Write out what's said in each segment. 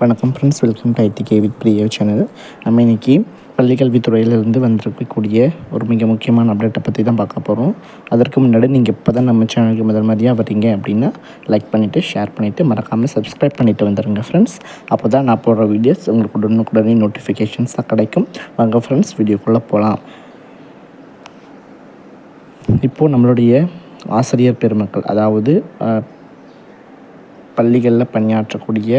வணக்கம் friends welcome to IT with Priya channel நம்ம இன்றைக்கி பள்ளிக்கல்வித்துறையிலிருந்து வந்திருக்கக்கூடிய ஒரு மிக முக்கியமான அப்டேட்டை பற்றி தான் பார்க்க போகிறோம் அதற்கு முன்னாடி நீங்கள் இப்போ தான் நம்ம சேனலுக்கு முதல் மாதிரியாக வரீங்க அப்படின்னா லைக் பண்ணிவிட்டு ஷேர் பண்ணிவிட்டு மறக்காமல் சப்ஸ்கிரைப் பண்ணிவிட்டு வந்துடுங்க ஃப்ரெண்ட்ஸ் அப்போ தான் நான் போடுற வீடியோஸ் உங்களுக்கு உடனுக்குடனே நோட்டிஃபிகேஷன்ஸாக கிடைக்கும். வாங்க ஃப்ரெண்ட்ஸ் வீடியோக்குள்ளே போகலாம் இப்போது நம்மளுடைய ஆசிரியர் பெருமக்கள் அதாவது பள்ளிகளில் பணியாற்றக்கூடிய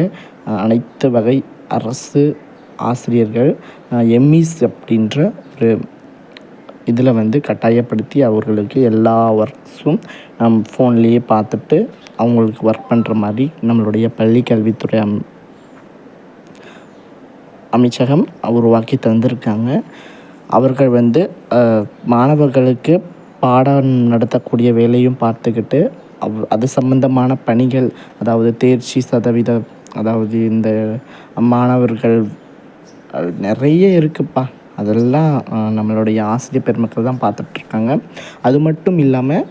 அனைத்து வகை அரசு ஆசிரியர்கள் எம்இஸ் அப்படின்ற ஒரு இதில் வந்து கட்டாயப்படுத்தி அவர்களுக்கு எல்லா ஒர்க்ஸும் நம் ஃபோன்லேயே பார்த்துட்டு அவங்களுக்கு ஒர்க் பண்ணுற மாதிரி நம்மளுடைய பள்ளி கல்வித்துறை அம் அமைச்சகம் உருவாக்கி தந்திருக்காங்க. அவர்கள் வந்து மாணவர்களுக்கு பாடம் நடத்தக்கூடிய வேலையும் பார்த்துக்கிட்டு அவ் அது சம்பந்தமான பணிகள் அதாவது தேர்ச்சி சதவீதம் அதாவது இந்த மாணவர்கள் நிறைய இருக்குப்பா. அதெல்லாம் நம்மளுடைய ஆசிரியர் பெருமக்கள் தான் பார்த்துட்ருக்காங்க. அது மட்டும் இல்லாமல்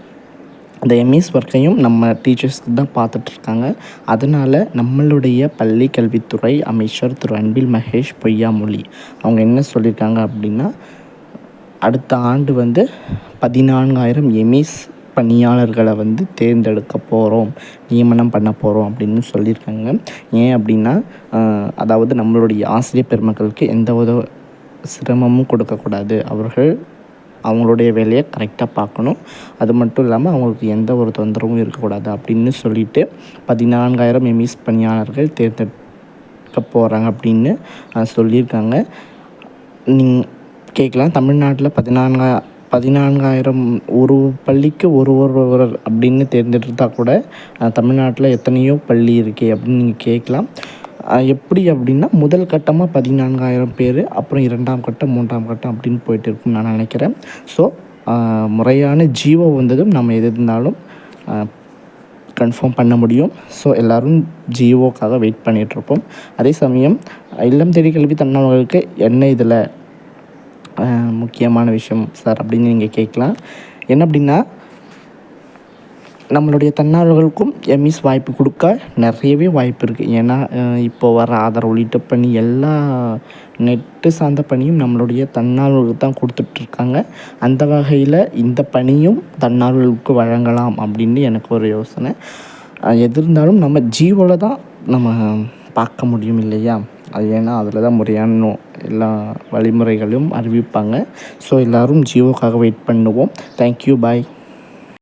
இந்த எம்இஸ் ஒர்க்கையும் நம்ம டீச்சர்ஸ்க்கு தான் பார்த்துட்ருக்காங்க. அதனால் நம்மளுடைய பள்ளி கல்வித்துறை அமைச்சர் திரு அன்பில் மகேஷ் பொய்யாமொழி அவங்க என்ன சொல்லியிருக்காங்க அப்படின்னா அடுத்த ஆண்டு வந்து பதினான்காயிரம் எமிஸ் பணியாளர்களை வந்து தேர்ந்தெடுக்க போகிறோம் நியமனம் பண்ண போகிறோம் அப்படின்னு சொல்லியிருக்காங்க. ஏன் அப்படின்னா அதாவது நம்மளுடைய ஆசிரியர் பெருமக்களுக்கு எந்த ஒரு சிரமமும் கொடுக்கக்கூடாது. அவர்கள் அவங்களுடைய வேலையை கரெக்டாக பார்க்கணும். அது மட்டும் இல்லாமல் அவங்களுக்கு எந்த ஒரு தொந்தரவும் இருக்கக்கூடாது அப்படின்னு சொல்லிட்டு பதினான்காயிரம் எம்இஸ் பணியாளர்கள் தேர்ந்தெடுக்க போகிறாங்க அப்படின்னு சொல்லியிருக்காங்க. நீங் கேட்கலாம். தமிழ்நாட்டில் பதினான்கா பதினான்காயிரம் ஒரு பள்ளிக்கு ஒரு ஒருவர் அப்படின்னு தேர்ந்தெடுத்தால் கூட தமிழ்நாட்டில் எத்தனையோ பள்ளி இருக்குது அப்படின்னு நீங்கள் கேட்கலாம். எப்படி அப்படின்னா முதல் கட்டமாக பதினான்காயிரம் பேர் அப்புறம் இரண்டாம் கட்டம் மூன்றாம் கட்டம் அப்படின்னு போயிட்டு இருக்கும்னு நான் நினைக்கிறேன். ஸோ முறையான ஜீவோ வந்ததும் நம்ம எது இருந்தாலும் கன்ஃபார்ம் பண்ண முடியும். ஸோ எல்லோரும் ஜியோக்காக வெயிட் பண்ணிகிட்ருப்போம் அதே சமயம் இல்லம் தேடி கல்வி தன்னவர்களுக்கு என்ன இதில் முக்கியமான விஷயம் சார் அப்படின்னு நீங்கள் கேட்கலாம். என்ன அப்படின்னா நம்மளுடைய தன்னார்வர்களுக்கும் எம்இஸ் வாய்ப்பு கொடுக்க நிறையவே வாய்ப்பு இருக்குது ஏன்னா இப்போ வர ஆதார் உள்ளிட்ட பணி எல்லா நெட்டு சார்ந்த பணியும் நம்மளுடைய தன்னார்வர்களுக்கு தான் கொடுத்துட்ருக்காங்க அந்த வகையில் இந்த பணியும் தன்னார்வர்களுக்கு வழங்கலாம் அப்படின்னு எனக்கு ஒரு யோசனை. எது இருந்தாலும் நம்ம ஜீவோவில் தான் நம்ம பார்க்க முடியும் இல்லையா? அது ஏன்னா அதில் தான் முறையான எல்லா வழிமுறைகளும் அறிவிப்பாங்க. ஸோ எல்லோரும் ஜியோக்காக வெயிட் பண்ணுவோம். Thank you bye